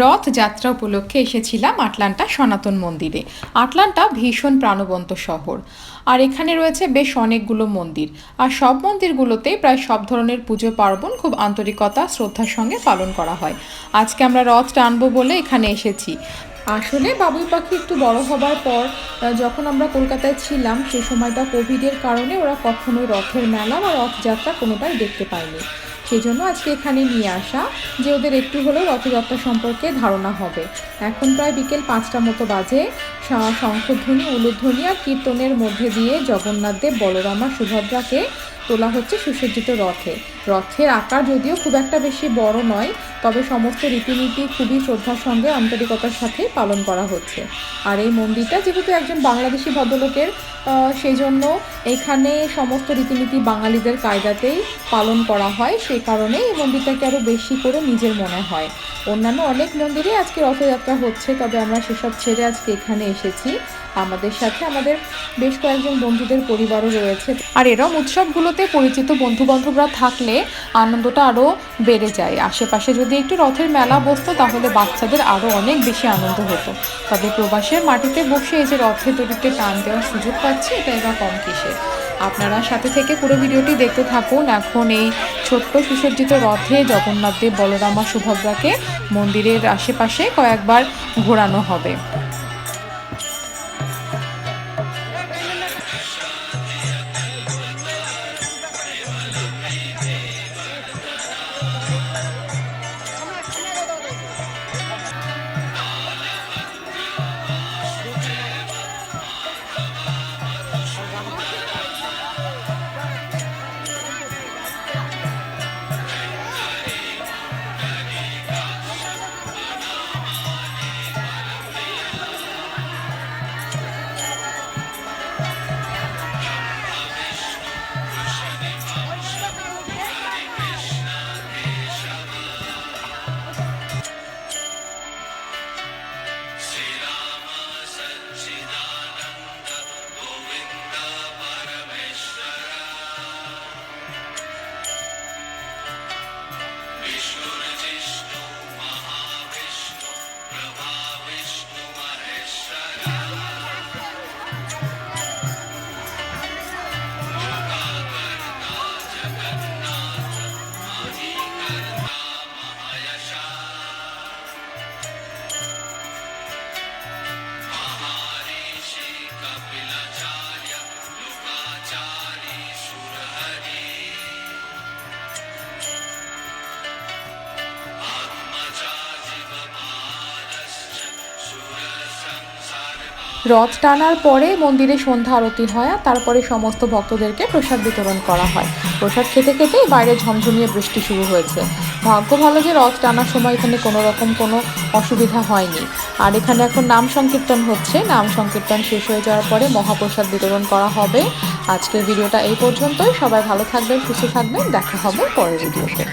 রথযাত্রা উপলক্ষে এসেছিলাম আটলান্টা সনাতন মন্দিরে। আটলান্টা ভীষণ প্রাণবন্ত শহর। আর এখানে রয়েছে বেশ অনেকগুলো মন্দির। আর সব মন্দিরগুলোতেই প্রায় সব ধরনের পুজো পার্বণ খুব আন্তরিকতা, শ্রদ্ধার সঙ্গে পালন করা হয়। আজকে আমরা রথ টানবো বলে এখানে এসেছি। আসলে বাবুই পাখি একটু বড় হবার পর যখন আমরা কলকাতায় ছিলাম, সে সময়টা কোভিডের কারণে ওরা কখনোই রথের মেলা বা রথযাত্রা কোনোটাই দেখতে পায়নি। সেই জন্য আজকে এখানে নিয়ে আসা, যে ওদের একটু হলেও রথযাত্রা সম্পর্কে ধারণা হবে। এখন প্রায় বিকেল পাঁচটা মতো বাজে। শঙ্খধ্বনি, উলুধ্বনি আর কীর্তনের মধ্যে দিয়ে জগন্নাথ দেব, বলরামা সুভদ্রাকে তোলা হচ্ছে সুসজ্জিত রথে। রথের আকার যদিও খুব একটা বেশি বড় নয়, তবে সমস্ত রীতিনীতি খুবই শ্রদ্ধার সঙ্গে আন্তরিকতার সাথে পালন করা হচ্ছে। আর এই মন্দিরটা যেহেতু একজন বাংলাদেশি ভদ্রলোকের সেই জন্য এখানে সমস্ত রীতিনীতি বাঙালিদের কায়দাতেই পালন করা হয় সেই কারণে এই মন্দিরটাকে আরও বেশি করে নিজের মনে হয়। অন্যান্য অনেক মন্দিরে আজকে রথযাত্রা হচ্ছে, তবে আমরা সেসব ছেড়ে আজকে এখানে এসেছি। আমাদের সাথে আমাদের বেশ কয়েকজন বন্ধুদের পরিবারও রয়েছে। আর এরম উৎসবগুলোতে পরিচিত বন্ধু বান্ধবরা থাকলে আনন্দটা আরও বেড়ে যায়। আশেপাশে যদি একটু রথের মেলা বসতো, তাহলে বাচ্চাদের আরও অনেক বেশি আনন্দ হতো। তবে প্রবাসের মাটিতে বসে এই যে রথের দড়িতে টান দেওয়ার সুযোগ পাচ্ছি, এটা এবার কম কিসের আপনারা সাথে থেকে পুরো ভিডিওটি দেখতে থাকুন। এখন এই ছোট্ট সুসজ্জিত রথে জগন্নাথ দেব, বলরামা, সুভদ্রাকে মন্দিরের আশেপাশে কয়েকবার ঘোরানো হবে। রথ টানার পরে মন্দিরে সন্ধ্যা আরতি হয় তারপরে সমস্ত ভক্তদেরকে প্রসাদ বিতরণ করা হয়। প্রসাদ খেতে খেতেই বাইরে ঝমঝমিয়ে বৃষ্টি শুরু হয়েছে। ভাগ্য ভালো যে রথ টানার সময় এখানে কোনো রকম কোনো অসুবিধা হয়নি। আর এখানে এখন নাম সংকীর্তন হচ্ছে। নাম সংকীর্তন শেষ হয়ে যাওয়ার পরে মহাপ্রসাদ বিতরণ করা হবে। আজকের ভিডিওটা এই পর্যন্তই। সবাই ভালো থাকবেন, সুস্থ থাকবেন। দেখা হবে পরের ভিডিওতে।